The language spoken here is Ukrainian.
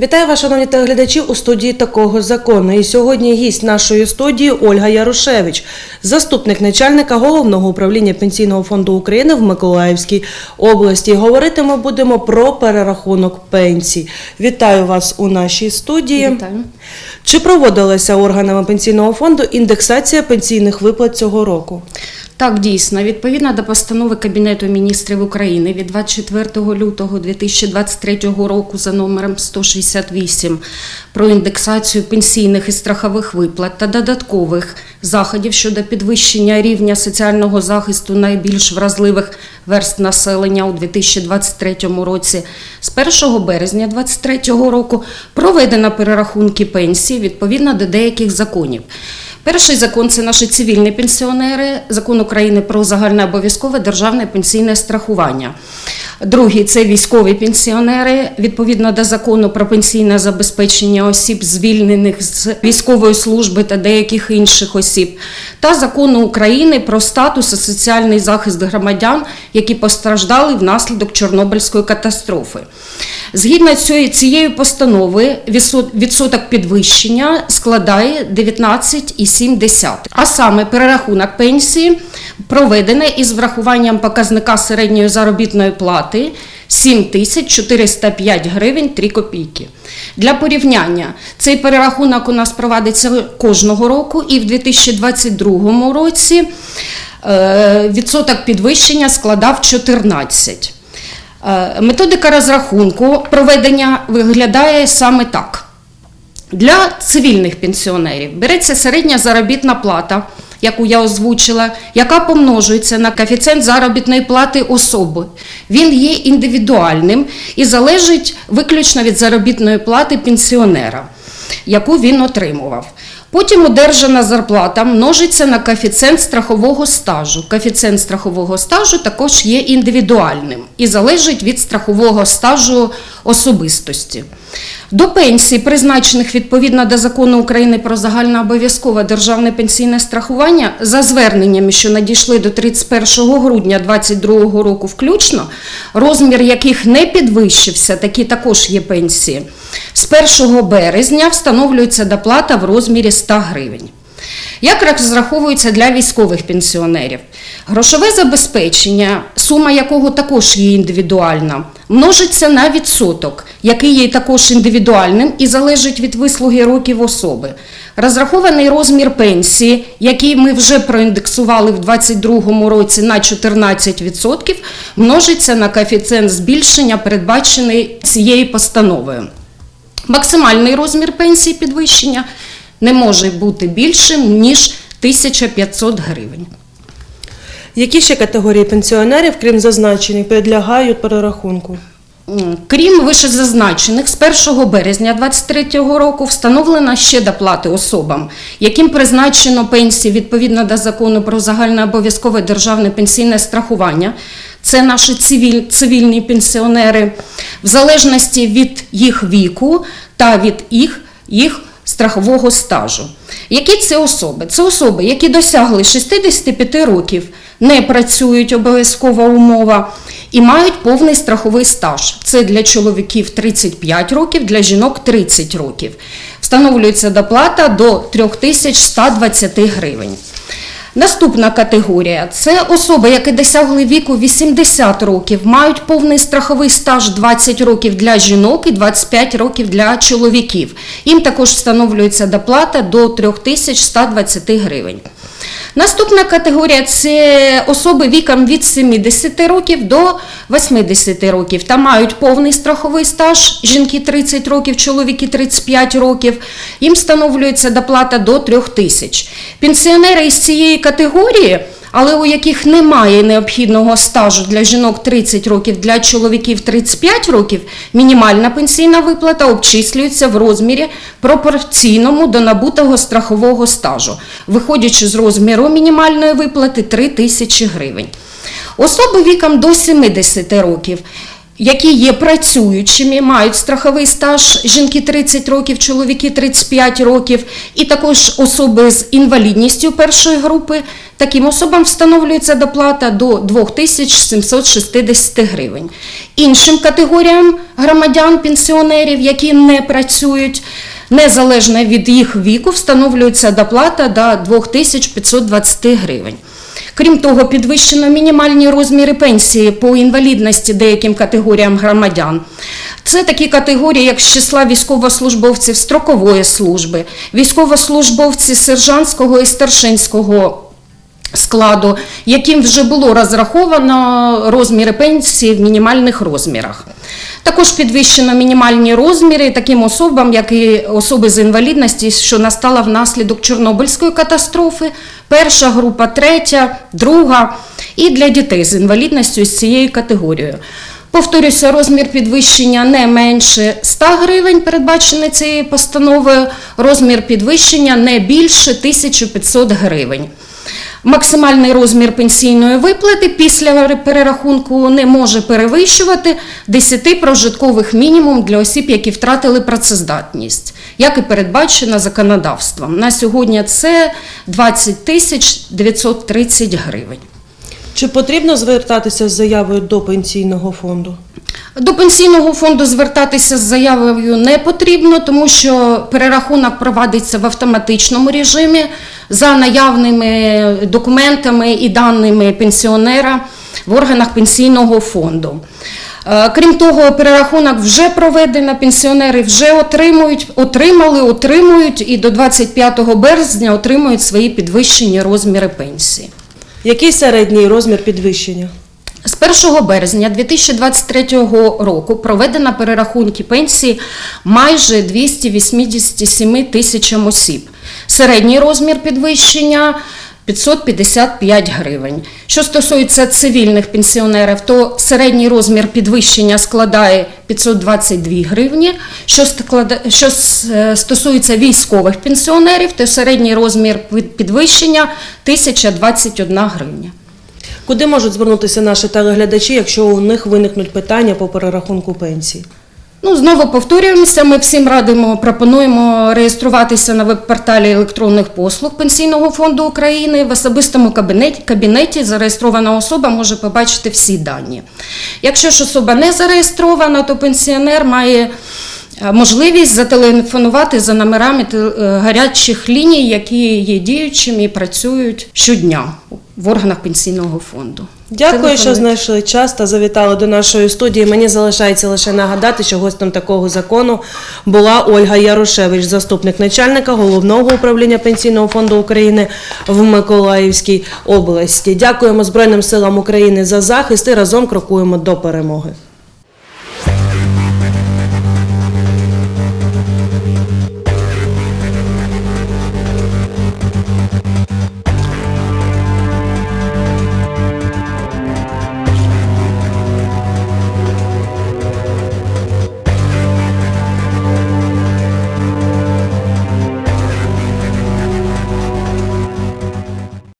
Вітаю вас, шановні телеглядачі, у студії такого закону. І сьогодні гість нашої студії Ольга Ярошевич, заступник начальника головного управління пенсійного фонду України в Миколаївській області. Говорити ми будемо про перерахунок пенсій. Вітаю вас у нашій студії. Вітаю. Чи проводилася органами пенсійного фонду індексація пенсійних виплат цього року? Так, дійсно, відповідно до постанови Кабінету міністрів України від 24 лютого 2023 року за номером 168 про індексацію пенсійних і страхових виплат та додаткових заходів щодо підвищення рівня соціального захисту найбільш вразливих верст населення у 2023 році, з 1 березня 2023 року проведено перерахунки пенсій відповідно до деяких законів. Перший закон це наші цивільні пенсіонери, закон України про загальне обов'язкове державне пенсійне страхування. Другий це військові пенсіонери, відповідно до закону про пенсійне забезпечення осіб, звільнених з військової служби та деяких інших осіб, та закону України про статус і соціальний захист громадян, які постраждали внаслідок Чорнобильської катастрофи. Згідно цієї- цієї постанови, відсоток підвищення складає 19,7. А саме перерахунок пенсії проведений із врахуванням показника середньої заробітної плати 7405 гривень 3 копійки. Для порівняння, цей перерахунок у нас проводиться кожного року, і в 2022 році е, відсоток підвищення складав 14. Е, Методика розрахунку проведення виглядає саме так. Для цивільних пенсіонерів береться середня заробітна плата, яку я озвучила, яка помножується на коефіцієнт заробітної плати особи. Він є індивідуальним і залежить виключно від заробітної плати пенсіонера, яку він отримував. Потім одержана зарплата множиться на коефіцієнт страхового стажу. Коефіцієнт страхового стажу також є індивідуальним і залежить від страхового стажу особистості. До пенсій, призначених відповідно до закону України про загальнообов'язкове державне пенсійне страхування, за зверненнями, що надійшли до 31 грудня 2022 року включно, розмір яких не підвищився, такі також є пенсії. З 1 березня встановлюється доплата в розмірі 100 гривень. Як розраховується для військових пенсіонерів? Грошове забезпечення, сума якого також є індивідуальна, множиться на відсоток, який є також індивідуальним і залежить від вислуги років особи. Розрахований розмір пенсії, який ми вже проіндексували в 2022 році на 14%, множиться на коефіцієнт збільшення, передбачений цією постановою. Максимальний розмір пенсії підвищення не може бути більшим, ніж 1500 гривень. Які ще категорії пенсіонерів, крім зазначених, підлягають перерахунку? Крім вищезазначених, з 1 березня 2023 року встановлена ще доплати особам, яким призначено пенсії відповідно до закону про загальне обов'язкове державне пенсійне страхування. Це наші цивіль, цивільні пенсіонери, в залежності від їх віку та від їх, їх страхового стажу. Які це особи? Це особи, які досягли 65 років, не працюють обов'язкова умова і мають повний страховий стаж. Це для чоловіків 35 років, для жінок 30 років. Встановлюється доплата до 3120 гривень. Наступна категорія це особи, які досягли віку 80 років, мають повний страховий стаж 20 років для жінок і 25 років для чоловіків. Їм також встановлюється доплата до 3120 гривень. Наступна категорія це особи віком від 70 років до 80 років та мають повний страховий стаж, жінки 30 років, чоловіки 35 років. Їм встановлюється доплата до 3 тисяч. Пенсіонери із цієї категорії але у яких немає необхідного стажу для жінок 30 років, для чоловіків 35 років, мінімальна пенсійна виплата обчислюється в розмірі пропорційному до набутого страхового стажу, виходячи з розміру мінімальної виплати 3 тисячі гривень. Особи віком до 70 років, які є працюючими, мають страховий стаж жінки 30 років, чоловіки 35 років, і також особи з інвалідністю першої групи, таким особам встановлюється доплата до 2760 гривень. Іншим категоріям громадян, пенсіонерів, які не працюють, незалежно від їх віку, встановлюється доплата до 2520 гривень. Крім того, підвищено мінімальні розміри пенсії по інвалідності деяким категоріям громадян. Це такі категорії, як з числа військовослужбовців строкової служби, військовослужбовці сержантського і старшинського складу, яким вже було розраховано розміри пенсії в мінімальних розмірах. Також підвищено мінімальні розміри таким особам, як і особи з інвалідності, що настала внаслідок Чорнобильської катастрофи, перша група, третя, друга, і для дітей з інвалідністю з цією категорією. Повторюся, розмір підвищення не менше 100 гривень, передбачений цією постановою, розмір підвищення не більше 1500 гривень. Максимальний розмір пенсійної виплати після перерахунку не може перевищувати 10 прожиткових мінімум для осіб, які втратили працездатність, як і передбачено законодавством. На сьогодні це 20 тисяч 930 гривень. Чи потрібно звертатися з заявою до пенсійного фонду? До пенсійного фонду звертатися з заявою не потрібно, тому що перерахунок проводиться в автоматичному режимі за наявними документами і даними пенсіонера в органах пенсійного фонду. Е, Крім того, перерахунок вже проведено, пенсіонери вже отримують, отримали, отримують і до 25 березня отримують свої підвищені розміри пенсії. Який середній розмір підвищення? З 1 березня 2023 року проведено перерахунки пенсії майже 287 тисячам осіб. Середній розмір підвищення 555 гривень. Що стосується цивільних пенсіонерів, то середній розмір підвищення складає 522 гривні. Що, що е, стосується військових пенсіонерів, то середній розмір під- підвищення 1021 гривня. Куди можуть звернутися наші телеглядачі, якщо у них виникнуть питання по перерахунку пенсії? Ну, знову повторюємося. Ми всім радимо, пропонуємо реєструватися на веб-порталі електронних послуг Пенсійного фонду України. В особистому кабінеті, кабінеті зареєстрована особа може побачити всі дані. Якщо ж особа не зареєстрована, то пенсіонер має е, можливість зателефонувати за номерами е, гарячих ліній, які є діючими і працюють щодня в органах пенсійного фонду. Дякую, що знайшли час та завітали до нашої студії. Мені залишається лише нагадати, що гостем такого закону була Ольга Ярошевич, заступник начальника головного управління пенсійного фонду України в Миколаївській області. Дякуємо Збройним силам України за захист і разом крокуємо до перемоги.